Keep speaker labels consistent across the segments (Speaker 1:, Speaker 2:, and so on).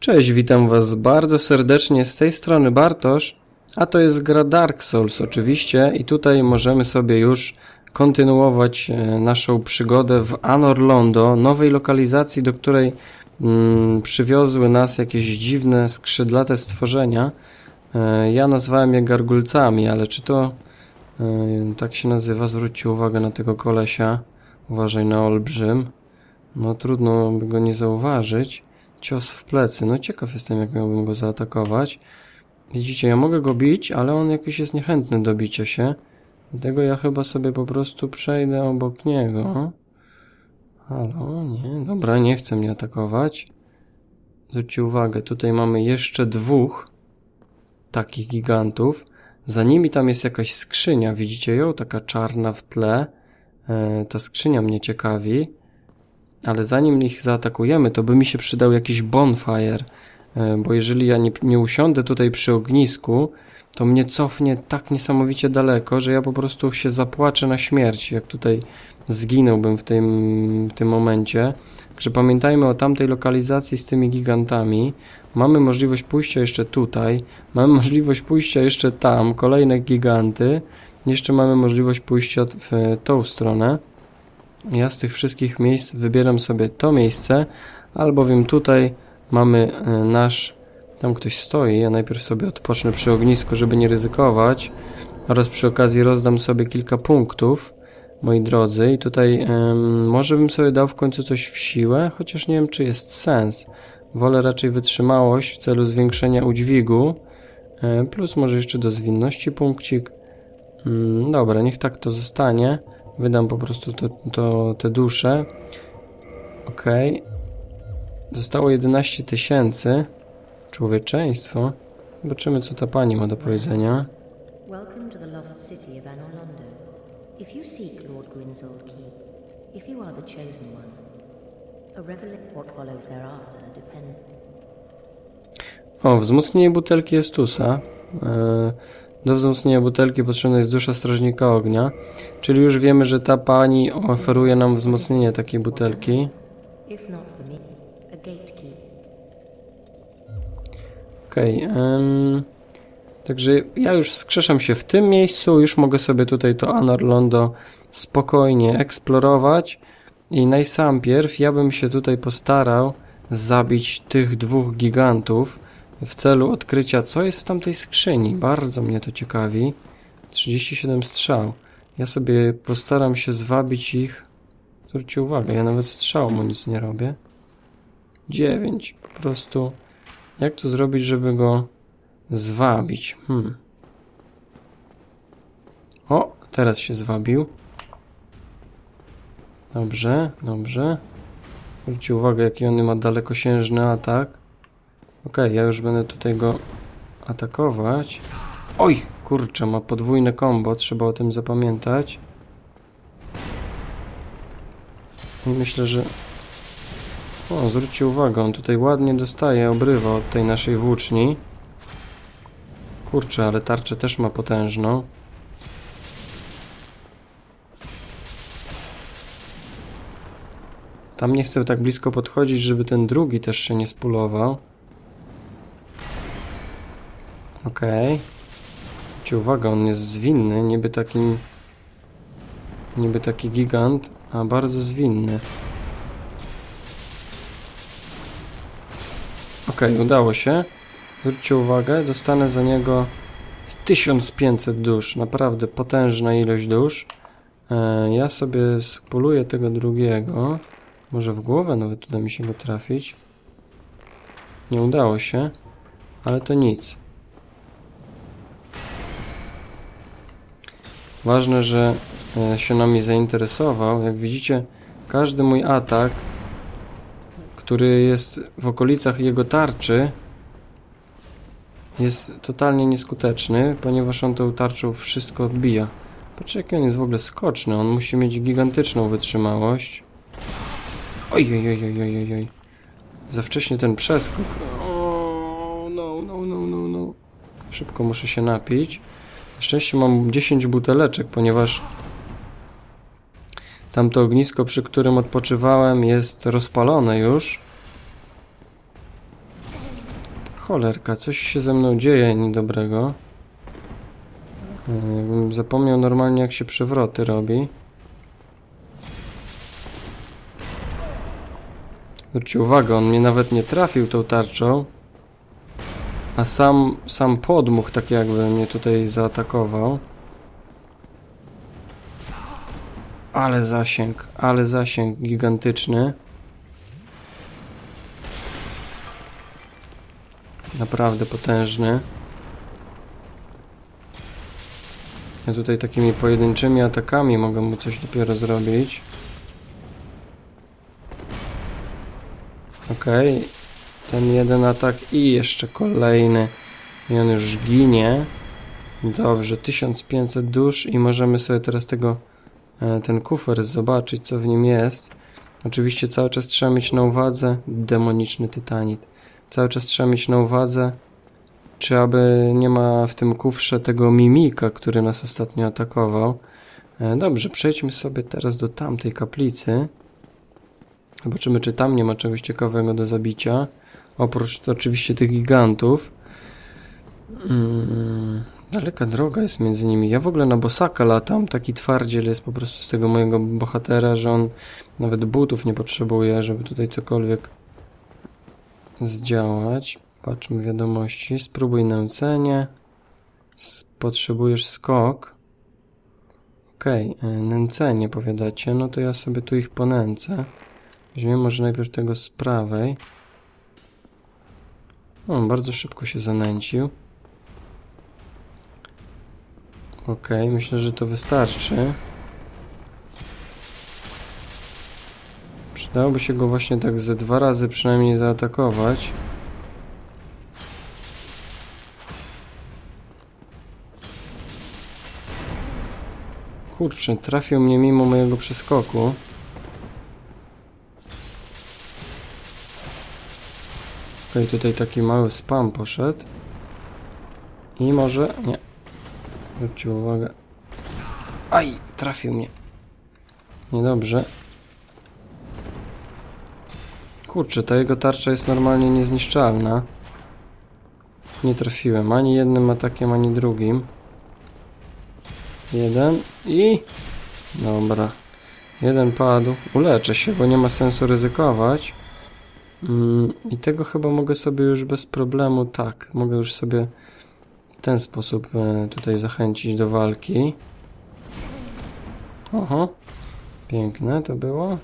Speaker 1: Cześć, witam Was bardzo serdecznie z tej strony Bartosz, a to jest gra Dark Souls oczywiście i tutaj możemy sobie już kontynuować e, naszą przygodę w Anor Londo, nowej lokalizacji, do której mm, przywiozły nas jakieś dziwne, skrzydlate stworzenia. E, ja nazwałem je gargulcami, ale czy to e, tak się nazywa? Zwróćcie uwagę na tego kolesia. Uważaj na olbrzym. No trudno by go nie zauważyć. Cios w plecy. No ciekaw jestem, jak miałbym go zaatakować. Widzicie, ja mogę go bić, ale on jakiś jest niechętny do bicia się. Dlatego ja chyba sobie po prostu przejdę obok niego. Halo, nie, dobra, nie chce mnie atakować. Zwróćcie uwagę, tutaj mamy jeszcze dwóch takich gigantów. Za nimi tam jest jakaś skrzynia, widzicie ją? Taka czarna w tle. E, ta skrzynia mnie ciekawi. Ale zanim ich zaatakujemy, to by mi się przydał jakiś bonfire. E, bo jeżeli ja nie, nie usiądę tutaj przy ognisku, to mnie cofnie tak niesamowicie daleko, że ja po prostu się zapłaczę na śmierć, jak tutaj zginąłbym w tym, w tym momencie. Także pamiętajmy o tamtej lokalizacji z tymi gigantami. Mamy możliwość pójścia jeszcze tutaj, mamy możliwość pójścia jeszcze tam, kolejne giganty. Jeszcze mamy możliwość pójścia w tą stronę. Ja z tych wszystkich miejsc wybieram sobie to miejsce, albowiem tutaj mamy e, nasz, tam ktoś stoi, ja najpierw sobie odpocznę przy ognisku, żeby nie ryzykować oraz przy okazji rozdam sobie kilka punktów, moi drodzy i tutaj um, może bym sobie dał w końcu coś w siłę, chociaż nie wiem czy jest sens. Wolę raczej wytrzymałość w celu zwiększenia udźwigu, e, plus może jeszcze do zwinności punkcik. Mm, dobra, niech tak to zostanie. Wydam po prostu to, to, te dusze. Ok. Zostało 11 tysięcy. Człowieczeństwo. Zobaczymy, co ta pani ma do powiedzenia.
Speaker 2: Welcome to the lost city of Anolondo. If you seek Lord Gwyn's old keep, if you are the chosen one, a reveille what follows thereafter depend.
Speaker 1: O, wzmocnienie butelki Estusa. E, do wzmocnienia butelki potrzebna jest dusza strażnika ognia. Czyli już wiemy, że ta pani oferuje nam wzmocnienie takiej butelki. Okej. em, także ja już skrzeszam się w tym miejscu. Już mogę sobie tutaj to Anor Londo spokojnie eksplorować. I najsampierw ja bym się tutaj postarał zabić tych dwóch gigantów w celu odkrycia, co jest w tamtej skrzyni. Bardzo mnie to ciekawi. 37 strzał. Ja sobie postaram się zwabić ich. Zwróćcie uwagę, ja nawet strzału mu nic nie robię. 9. Po prostu. Jak to zrobić, żeby go zwabić? Hmm. O, teraz się zwabił. Dobrze, dobrze. Zwróćcie uwagę, jaki on ma dalekosiężny atak. Okej, ja już będę tutaj go atakować. Oj, kurczę, ma podwójne combo, trzeba o tym zapamiętać. I myślę, że... O, zwróćcie uwagę, on tutaj ładnie dostaje obrywa od tej naszej włóczni. Kurczę, ale tarczę też ma potężną. Tam nie chcę tak blisko podchodzić, żeby ten drugi też się nie spulował. Okej. Okay. uwaga, on jest zwinny, niby taki... Niby taki gigant, a bardzo zwinny. Okej, okay, udało się. Zwróćcie uwagę, dostanę za niego 1500 dusz. Naprawdę potężna ilość dusz. E, ja sobie spoluję tego drugiego. Może w głowę nawet uda mi się go trafić. Nie udało się, ale to nic. Ważne, że e, się nami zainteresował. Jak widzicie, każdy mój atak, który jest w okolicach jego tarczy, jest totalnie nieskuteczny, ponieważ on tą tarczą wszystko odbija. Patrzcie, jaki on jest w ogóle skoczny. On musi mieć gigantyczną wytrzymałość. Oj, oj, oj, oj, oj, oj. Za wcześnie ten przeskok. O, no, no, no, no, no. Szybko muszę się napić. Szczęście mam 10 buteleczek, ponieważ tamto ognisko, przy którym odpoczywałem, jest rozpalone już. Cholerka, coś się ze mną dzieje niedobrego. E, Jakbym zapomniał normalnie jak się przewroty robi. Zwróćcie uwagę, on mnie nawet nie trafił tą tarczą. A sam, sam podmuch tak jakby mnie tutaj zaatakował. Ale zasięg, ale zasięg gigantyczny. Naprawdę potężny. Ja tutaj takimi pojedynczymi atakami mogę mu coś dopiero zrobić. Okej. Ten jeden atak i jeszcze kolejny. I on już ginie. Dobrze, 1500 dusz i możemy sobie teraz tego e, ten kufer zobaczyć, co w nim jest. Oczywiście cały czas trzeba mieć na uwadze demoniczny tytanit. Cały czas trzeba mieć na uwadze, czy aby nie ma w tym kufrze tego mimika, który nas ostatnio atakował. E, Dobrze, przejdźmy sobie teraz do tamtej kaplicy. Zobaczymy, czy tam nie ma czegoś ciekawego do zabicia. Oprócz oczywiście tych gigantów. Mm, daleka droga jest między nimi. Ja w ogóle na bosaka latam. Taki twardziel jest po prostu z tego mojego bohatera, że on nawet butów nie potrzebuje, żeby tutaj cokolwiek zdziałać. Patrzmy wiadomości. Spróbuj nęcenie. Potrzebujesz skok. Okej, okay. nęcenie powiadacie. No to ja sobie tu ich ponęcę. Weźmiemy może najpierw tego z prawej. On bardzo szybko się zanęcił. Okej, myślę, że to wystarczy. Przydałoby się go właśnie tak ze dwa razy przynajmniej zaatakować. Kurczę, trafił mnie mimo mojego przeskoku. Okej, tutaj taki mały spam poszedł. I może... nie. Zwróćcie uwagę. Aj! Trafił mnie. Niedobrze. Kurczę, ta jego tarcza jest normalnie niezniszczalna. Nie trafiłem ani jednym atakiem, ani drugim. Jeden i... Dobra. Jeden padł. Uleczę się, bo nie ma sensu ryzykować. Mm, I tego chyba mogę sobie już bez problemu, tak, mogę już sobie w ten sposób e, tutaj zachęcić do walki. Oho, piękne to było.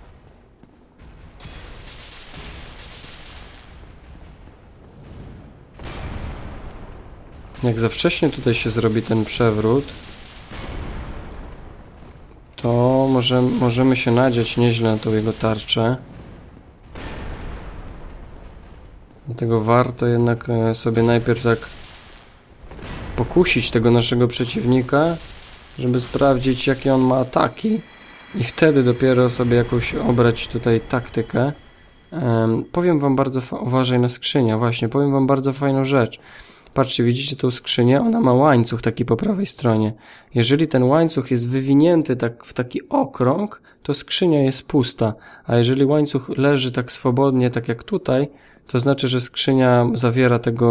Speaker 1: Jak za wcześnie tutaj się zrobi ten przewrót, to może, możemy się nadziać nieźle na tą jego tarczę. Dlatego warto jednak e, sobie najpierw tak pokusić tego naszego przeciwnika, żeby sprawdzić jakie on ma ataki i wtedy dopiero sobie jakąś obrać tutaj taktykę. Um, powiem wam bardzo, uważaj na skrzynia, właśnie, powiem wam bardzo fajną rzecz. Patrzcie, widzicie tą skrzynię? Ona ma łańcuch taki po prawej stronie. Jeżeli ten łańcuch jest wywinięty tak w taki okrąg, to skrzynia jest pusta, a jeżeli łańcuch leży tak swobodnie, tak jak tutaj, to znaczy, że skrzynia zawiera tego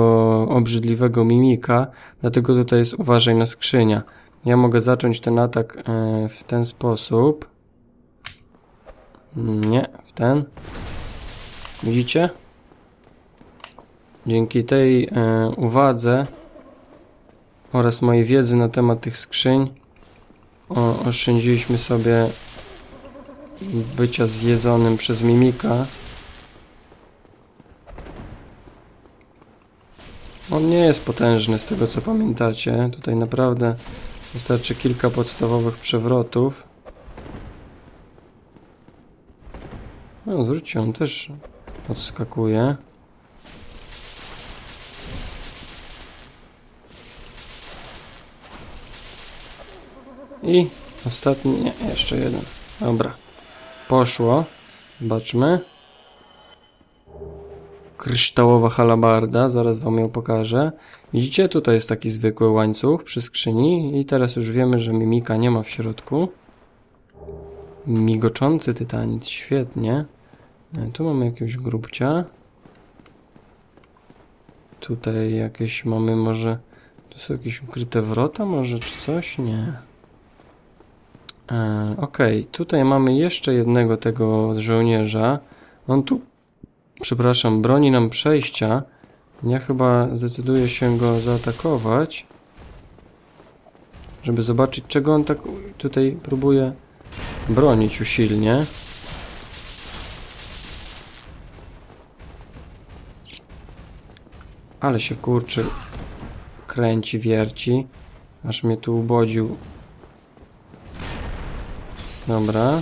Speaker 1: obrzydliwego mimika, dlatego tutaj jest uważaj na skrzynia. Ja mogę zacząć ten atak e, w ten sposób. Nie, w ten. Widzicie? Dzięki tej e, uwadze oraz mojej wiedzy na temat tych skrzyń oszczędziliśmy sobie bycia zjedzonym przez mimika. On nie jest potężny z tego co pamiętacie. Tutaj naprawdę wystarczy kilka podstawowych przewrotów. No zwróćcie, on też odskakuje. I ostatni, nie, jeszcze jeden. Dobra. Poszło. Zobaczmy. Kryształowa halabarda, zaraz wam ją pokażę. Widzicie, tutaj jest taki zwykły łańcuch przy skrzyni i teraz już wiemy, że mimika nie ma w środku. Migoczący tytanit, świetnie. E, Tu mamy jakiegoś grubcia. Tutaj jakieś mamy może... Tu są jakieś ukryte wrota może, czy coś? Nie. E, Okej, tutaj mamy jeszcze jednego tego żołnierza. On tu, przepraszam, broni nam przejścia. Ja chyba zdecyduję się go zaatakować. Żeby zobaczyć, czego on tak tutaj próbuje bronić usilnie. Ale się kurczy kręci, wierci. Aż mnie tu ubodził. Dobra.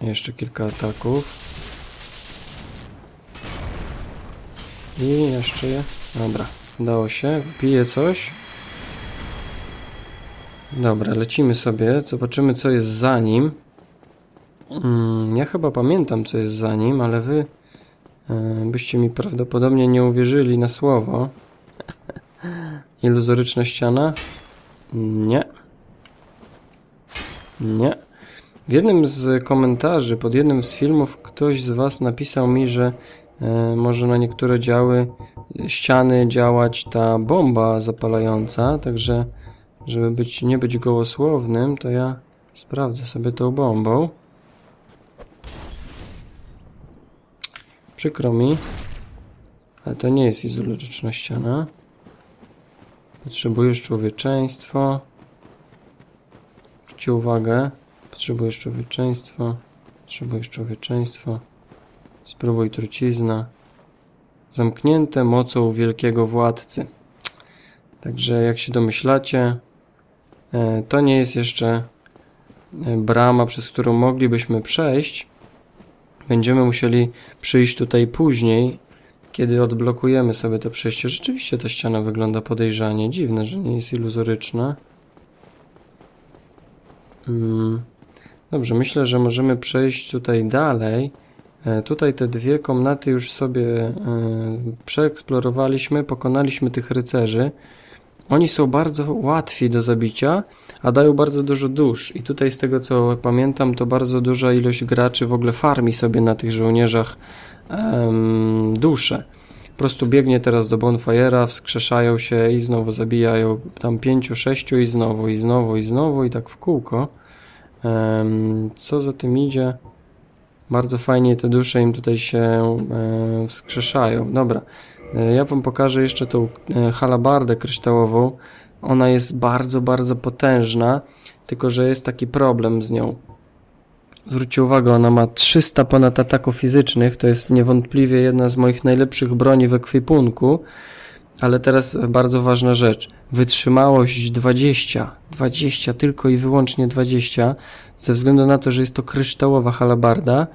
Speaker 1: Jeszcze kilka ataków. I jeszcze je. Dobra, udało się. Wbije coś. Dobra, lecimy sobie. Zobaczymy, co jest za nim. Mm, ja chyba pamiętam, co jest za nim, ale wy e, byście mi prawdopodobnie nie uwierzyli na słowo. Iluzoryczna ściana? Nie. Nie. W jednym z komentarzy pod jednym z filmów ktoś z Was napisał mi, że e, może na niektóre działy ściany działać ta bomba zapalająca, także żeby być, nie być gołosłownym, to ja sprawdzę sobie tą bombą. Przykro mi, ale to nie jest izolotyczna ściana. Potrzebujesz człowieczeństwo. Zwróćcie uwagę. Potrzebujesz człowieczeństwo. Potrzebujesz człowieczeństwo. Spróbuj trucizna. Zamknięte mocą wielkiego władcy. Także jak się domyślacie, e, to nie jest jeszcze e, brama, przez którą moglibyśmy przejść. Będziemy musieli przyjść tutaj później, kiedy odblokujemy sobie to przejście. Rzeczywiście ta ściana wygląda podejrzanie. Dziwne, że nie jest iluzoryczna. Mm. Dobrze, myślę, że możemy przejść tutaj dalej. E, Tutaj te dwie komnaty już sobie e, przeeksplorowaliśmy, pokonaliśmy tych rycerzy. Oni są bardzo łatwi do zabicia, a dają bardzo dużo dusz. I tutaj z tego co pamiętam, to bardzo duża ilość graczy w ogóle farmi sobie na tych żołnierzach em, dusze. Po prostu biegnie teraz do Bonfire'a, wskrzeszają się i znowu zabijają tam pięciu, sześciu i znowu, i znowu, i znowu, i tak w kółko. Co za tym idzie? Bardzo fajnie te dusze im tutaj się e, wskrzeszają. Dobra, e, ja wam pokażę jeszcze tą e, halabardę kryształową. Ona jest bardzo, bardzo potężna, tylko że jest taki problem z nią. Zwróćcie uwagę, ona ma 300 ponad ataków fizycznych, to jest niewątpliwie jedna z moich najlepszych broni w ekwipunku, ale teraz bardzo ważna rzecz. Wytrzymałość 20, 20, tylko i wyłącznie 20, ze względu na to, że jest to kryształowa halabarda,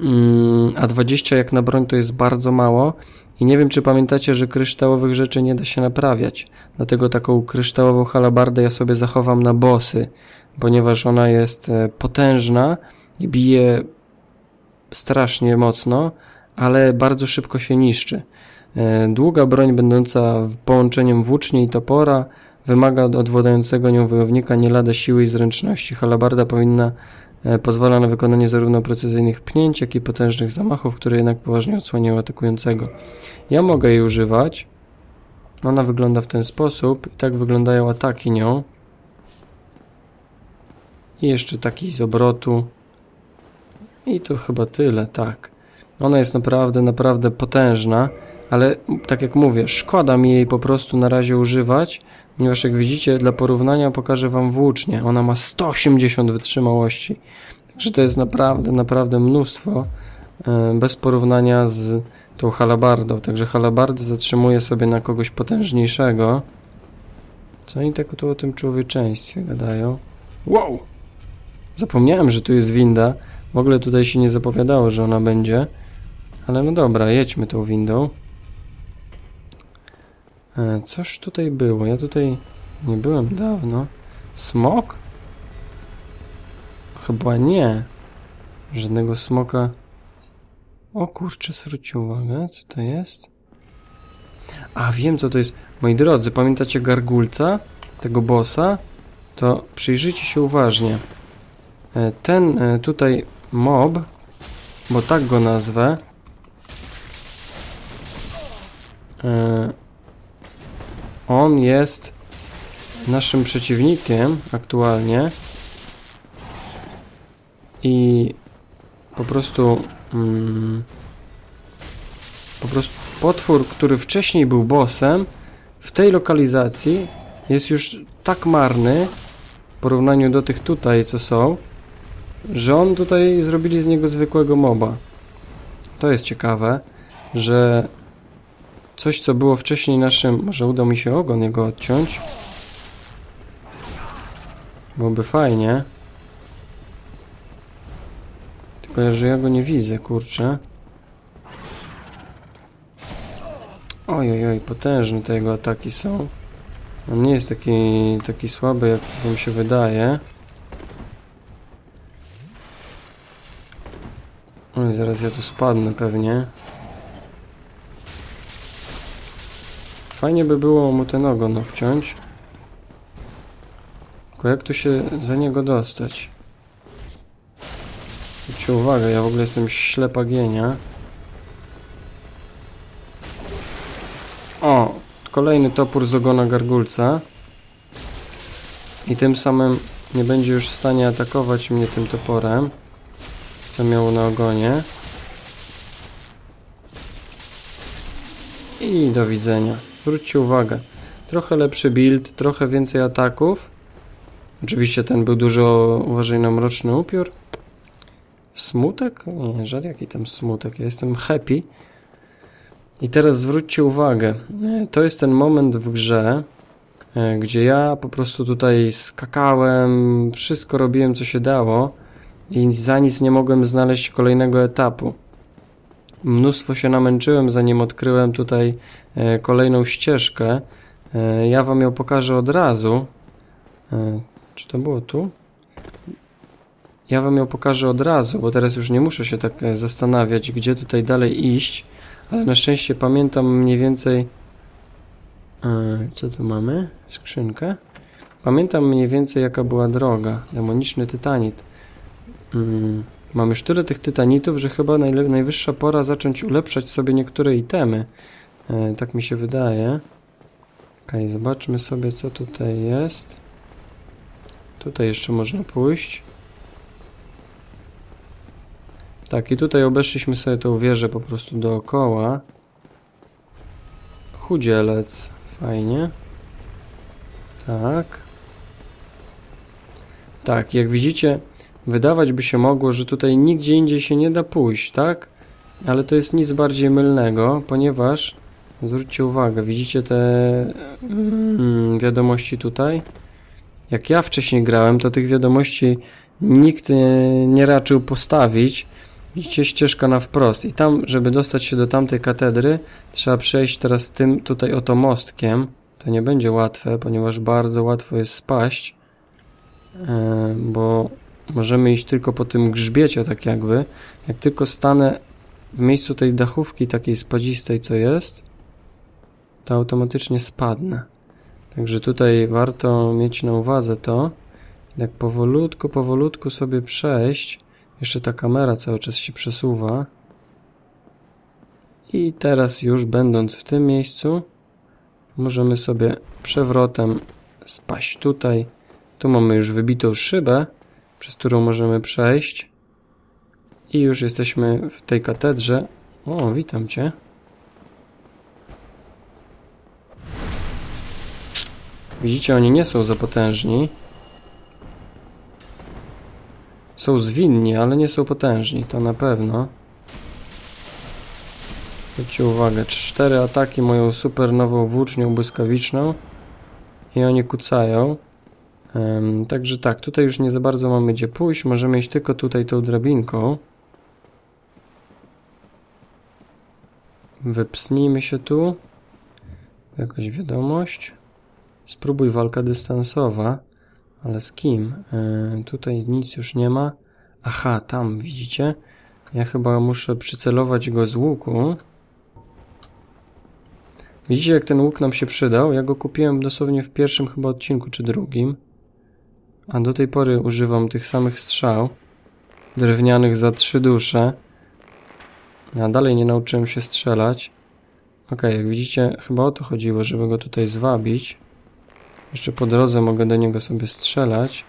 Speaker 1: mm, a 20 jak na broń to jest bardzo mało. I nie wiem, czy pamiętacie, że kryształowych rzeczy nie da się naprawiać. Dlatego taką kryształową halabardę ja sobie zachowam na bossy, ponieważ ona jest e, potężna bije strasznie mocno, ale bardzo szybko się niszczy. E, Długa broń będąca połączeniem włóczni i topora wymaga od odwładającego nią wojownika nie lada siły i zręczności. Halabarda powinna e, pozwala na wykonanie zarówno precyzyjnych pnięć, jak i potężnych zamachów, które jednak poważnie odsłaniają atakującego. Ja mogę jej używać. Ona wygląda w ten sposób tak wyglądają ataki nią. I jeszcze taki z obrotu. I to chyba tyle, tak. Ona jest naprawdę, naprawdę potężna, ale tak jak mówię, szkoda mi jej po prostu na razie używać, ponieważ jak widzicie, dla porównania pokażę Wam włócznię. Ona ma 180 wytrzymałości. Także to jest naprawdę, naprawdę mnóstwo e, bez porównania z tą halabardą. Także halabardę zatrzymuję sobie na kogoś potężniejszego. Co oni tak tu o tym człowieczeństwie gadają? Wow! Zapomniałem, że tu jest winda. W ogóle tutaj się nie zapowiadało, że ona będzie. Ale no dobra, jedźmy tą windą. E, Coś tutaj było. Ja tutaj nie byłem dawno. Smok? Chyba nie. Żadnego smoka. O kurczę, zwróćcie uwagę, co to jest? A, wiem co to jest. Moi drodzy, pamiętacie gargulca? Tego bossa? To przyjrzyjcie się uważnie. E, Ten e, tutaj mob, bo tak go nazwę, E, on jest naszym przeciwnikiem aktualnie. I po prostu mm, po prostu potwór, który wcześniej był bossem w tej lokalizacji jest już tak marny w porównaniu do tych tutaj, co są, że on tutaj zrobili z niego zwykłego moba. To jest ciekawe, że coś, co było wcześniej naszym... Może uda mi się ogon jego odciąć. Byłoby fajnie. Tylko, że ja go nie widzę, kurczę. Oj, oj, potężne te jego ataki są. On nie jest taki, taki słaby, jak mi się wydaje. Oj, zaraz ja tu spadnę pewnie. Fajnie by było mu ten ogon obciąć. Tylko jak tu się za niego dostać? Zwróćcie uwagę, ja w ogóle jestem ślepa gienia. O! Kolejny topór z ogona gargulca. I tym samym nie będzie już w stanie atakować mnie tym toporem, co miało na ogonie. I do widzenia. Zwróćcie uwagę. Trochę lepszy build, trochę więcej ataków. Oczywiście ten był dużo uważaj na mroczny upiór. Smutek? Nie, żaden jaki tam smutek. Ja jestem happy. I teraz zwróćcie uwagę. To jest ten moment w grze, e, gdzie ja po prostu tutaj skakałem, wszystko robiłem co się dało i za nic nie mogłem znaleźć kolejnego etapu. Mnóstwo się namęczyłem, zanim odkryłem tutaj e, kolejną ścieżkę. E, ja wam ją pokażę od razu. Czy to było tu? Ja wam ją pokażę od razu, bo teraz już nie muszę się tak zastanawiać, gdzie tutaj dalej iść. Ale na szczęście pamiętam mniej więcej... co tu mamy? Skrzynkę. Pamiętam mniej więcej jaka była droga. Demoniczny tytanit. Mm, mam już tyle tych tytanitów, że chyba najwyższa pora zacząć ulepszać sobie niektóre itemy. E, tak mi się wydaje. Ok, zobaczmy sobie co tutaj jest. Tutaj jeszcze można pójść. Tak, i tutaj obeszliśmy sobie tą wieżę po prostu dookoła. Chudzielec. Fajnie. Tak. Tak, jak widzicie, wydawać by się mogło, że tutaj nigdzie indziej się nie da pójść, tak? Ale to jest nic bardziej mylnego, ponieważ zwróćcie uwagę, widzicie te mm, wiadomości tutaj? Jak ja wcześniej grałem, to tych wiadomości nikt nie, raczył postawić, Widzicie ścieżka na wprost i tam, żeby dostać się do tamtej katedry, trzeba przejść teraz tym tutaj oto mostkiem. To nie będzie łatwe, ponieważ bardzo łatwo jest spaść, e, bo możemy iść tylko po tym grzbiecie tak jakby. Jak tylko stanę w miejscu tej dachówki takiej spadzistej, co jest, to automatycznie spadnę. Także tutaj warto mieć na uwadze to, jak powolutku, powolutku sobie przejść, jeszcze ta kamera cały czas się przesuwa. I teraz już będąc w tym miejscu, możemy sobie przewrotem spaść tutaj. Tu mamy już wybitą szybę, przez którą możemy przejść. I już jesteśmy w tej katedrze. O, witam Cię. Widzicie, oni nie są za potężni. Są zwinni, ale nie są potężni, to na pewno. Zwróćcie uwagę, cztery ataki moją super nową włócznią błyskawiczną i oni kucają. Także tak, tutaj już nie za bardzo mamy gdzie pójść, możemy iść tylko tutaj tą drabinką. Wypsnijmy się tu. Jakaś wiadomość. Spróbuj walka dystansowa. Ale z kim? E, tutaj nic już nie ma. Aha, tam widzicie? Ja chyba muszę przycelować go z łuku. Widzicie jak ten łuk nam się przydał? Ja go kupiłem dosłownie w pierwszym chyba odcinku, czy drugim. A do tej pory używam tych samych strzał. Drewnianych za trzy dusze. A dalej nie nauczyłem się strzelać. Okej, jak widzicie, chyba o to chodziło, żeby go tutaj zwabić. Jeszcze po drodze mogę do niego sobie strzelać.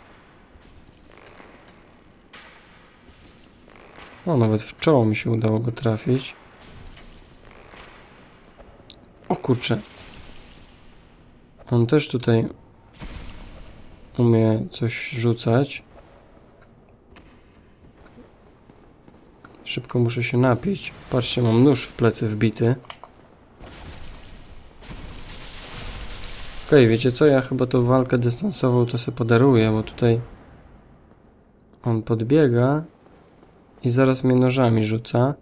Speaker 1: O, nawet w czoło mi się udało go trafić. O kurczę. On też tutaj umie coś rzucać. Szybko muszę się napić. Patrzcie, mam nóż w plecy wbity. Okej, okay, wiecie co? Ja chyba tą walkę dystansową to sobie podaruję, bo tutaj on podbiega i zaraz mnie nożami rzuca.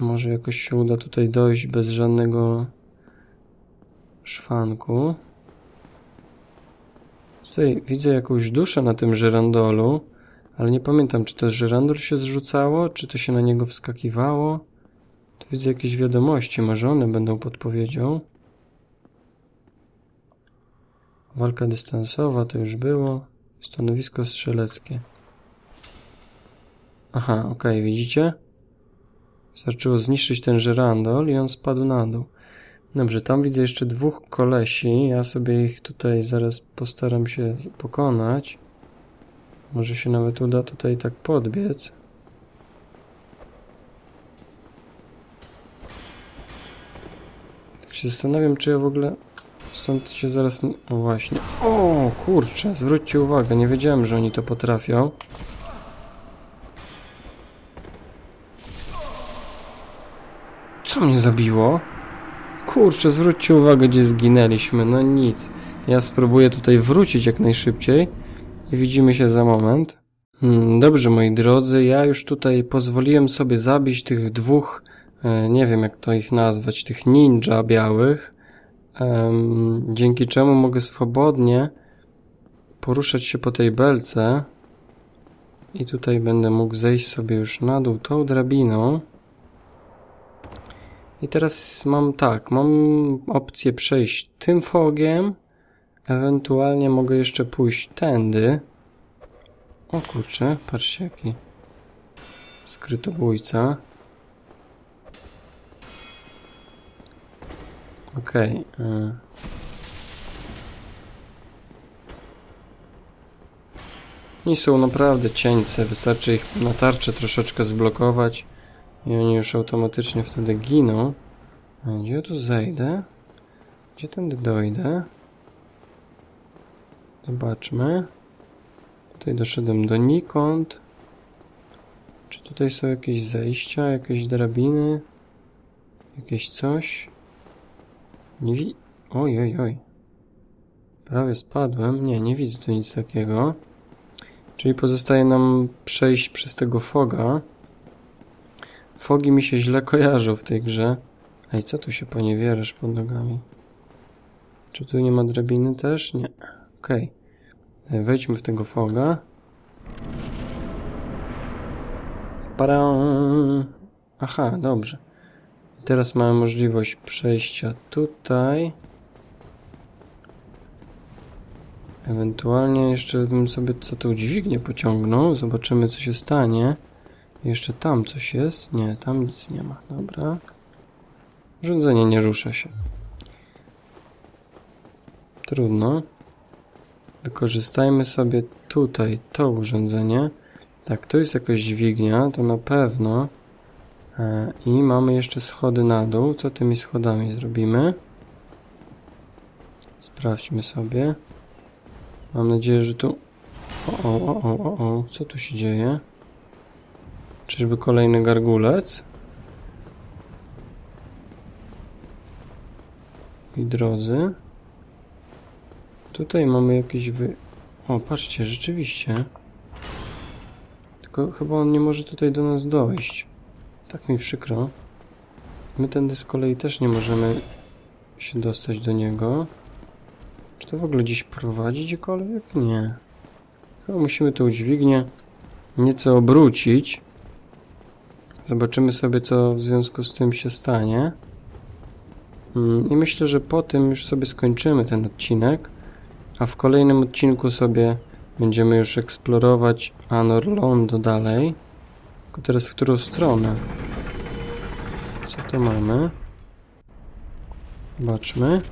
Speaker 1: Może jakoś się uda tutaj dojść bez żadnego szwanku. Tutaj widzę jakąś duszę na tym żyrandolu, ale nie pamiętam, czy to żyrandol się zrzucało, czy to się na niego wskakiwało. Tu widzę jakieś wiadomości, może one będą podpowiedzią. Walka dystansowa to już było. Stanowisko strzeleckie. Aha, okej, okay, widzicie? Wystarczyło zniszczyć ten żyrandol i on spadł na dół. Dobrze, tam widzę jeszcze dwóch kolesi. Ja sobie ich tutaj zaraz postaram się pokonać. Może się nawet uda tutaj tak podbiec. Tak się zastanawiam, czy ja w ogóle stąd się zaraz... O właśnie. O, kurczę, zwróćcie uwagę, nie wiedziałem, że oni to potrafią. Co mnie zabiło? Kurczę, zwróćcie uwagę, gdzie zginęliśmy. No nic. Ja spróbuję tutaj wrócić jak najszybciej i widzimy się za moment. Hmm, dobrze, moi drodzy, ja już tutaj pozwoliłem sobie zabić tych dwóch, e, nie wiem jak to ich nazwać, tych ninja białych, dzięki czemu mogę swobodnie poruszać się po tej belce i tutaj będę mógł zejść sobie już na dół tą drabiną. I teraz mam tak, mam opcję przejść tym fogiem, ewentualnie mogę jeszcze pójść tędy. O kurczę, patrzcie jaki skrytobójca. Okej. Okay. I są naprawdę cieńce, wystarczy ich na tarczę troszeczkę zblokować i oni już automatycznie wtedy giną. A gdzie ja tu zejdę? Gdzie tędy dojdę? Zobaczmy. Tutaj doszedłem donikąd. Czy tutaj są jakieś zejścia, jakieś drabiny? Jakieś coś? Nie wi... Oj, oj, oj. Prawie spadłem. Nie, nie widzę tu nic takiego. Czyli pozostaje nam przejść przez tego foga. Fogi mi się źle kojarzą w tej grze. Ej, co tu się poniewierasz pod nogami? Czy tu nie ma drabiny też? Nie. Okej. Okay. Wejdźmy w tego foga. Para. Aha, dobrze. Teraz mamy możliwość przejścia tutaj. Ewentualnie jeszcze bym sobie co tą dźwignię pociągnął. Zobaczymy co się stanie. Jeszcze tam coś jest? Nie, tam nic nie ma. Dobra. Urządzenie nie rusza się. Trudno. Wykorzystajmy sobie tutaj to urządzenie. Tak, to jest jakaś dźwignia, to na pewno. E, I mamy jeszcze schody na dół. Co tymi schodami zrobimy? Sprawdźmy sobie. Mam nadzieję, że tu... O, o, o, o, o, co tu się dzieje? Czyżby kolejny gargulec? I drodzy. Tutaj mamy jakieś wy... O, patrzcie, rzeczywiście. Tylko chyba on nie może tutaj do nas dojść. Tak mi przykro. My tędy z kolei też nie możemy się dostać do niego. Czy to w ogóle gdzieś prowadzi gdziekolwiek? Nie. Chyba musimy tą dźwignię nieco obrócić. Zobaczymy sobie, co w związku z tym się stanie. Mm, I myślę, że po tym już sobie skończymy ten odcinek, a w kolejnym odcinku sobie będziemy już eksplorować Anor Londo dalej. Tylko teraz w którą stronę? Co to mamy? Zobaczmy.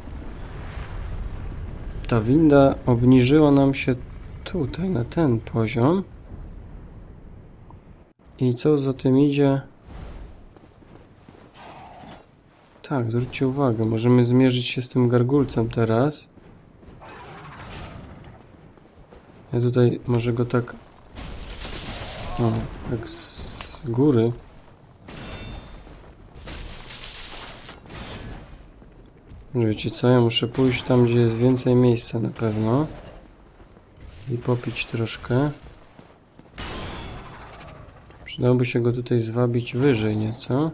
Speaker 1: Ta winda obniżyła nam się tutaj, na ten poziom. I co za tym idzie? Tak, zwróćcie uwagę, możemy zmierzyć się z tym gargulcem teraz. Ja tutaj może go tak... O, tak z góry. Wiecie co, ja muszę pójść tam, gdzie jest więcej miejsca na pewno. I popić troszkę. Przydałoby się go tutaj zwabić wyżej nieco.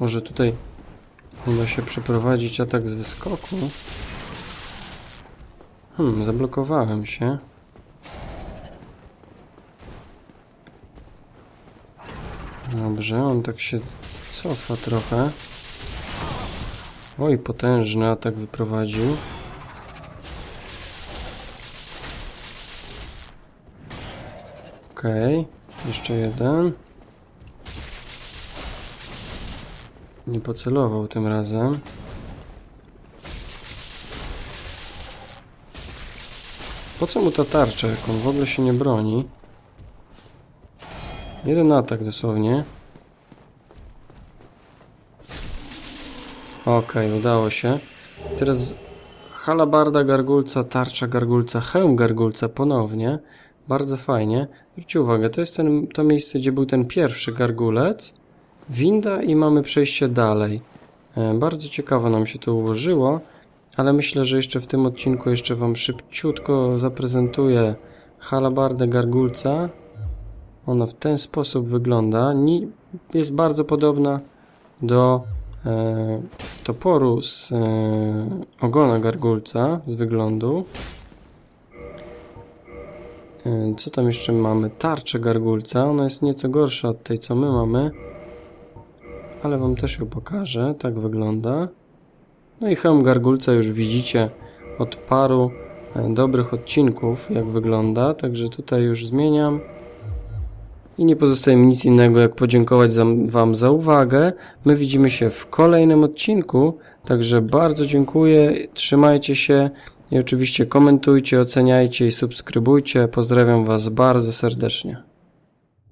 Speaker 1: Może tutaj uda się przeprowadzić atak z wyskoku. Hmm, zablokowałem się. Dobrze, on tak się cofa trochę. Oj, potężny atak wyprowadził. Okej, okay. jeszcze jeden. Nie pocelował tym razem. Po co mu ta tarcza, jak on w ogóle się nie broni? Jeden atak dosłownie. Okej, okay, udało się. Teraz halabarda gargulca, tarcza gargulca, hełm gargulca ponownie. Bardzo fajnie. Zwróćcie uwagę, to jest ten, to miejsce, gdzie był ten pierwszy gargulec. Winda i mamy przejście dalej. E, bardzo ciekawo nam się to ułożyło, ale myślę, że jeszcze w tym odcinku jeszcze Wam szybciutko zaprezentuję halabardę gargulca. Ona w ten sposób wygląda. Jest bardzo podobna do e, toporu z e, ogona gargulca z wyglądu. E, co tam jeszcze mamy? Tarczę gargulca. Ona jest nieco gorsza od tej, co my mamy. Ale Wam też ją pokażę. Tak wygląda. No i hełm gargulca już widzicie od paru e, dobrych odcinków, jak wygląda. Także tutaj już zmieniam. I nie pozostaje mi nic innego, jak podziękować za, Wam za uwagę. My widzimy się w kolejnym odcinku, także bardzo dziękuję, trzymajcie się i oczywiście komentujcie, oceniajcie i subskrybujcie. Pozdrawiam Was bardzo serdecznie.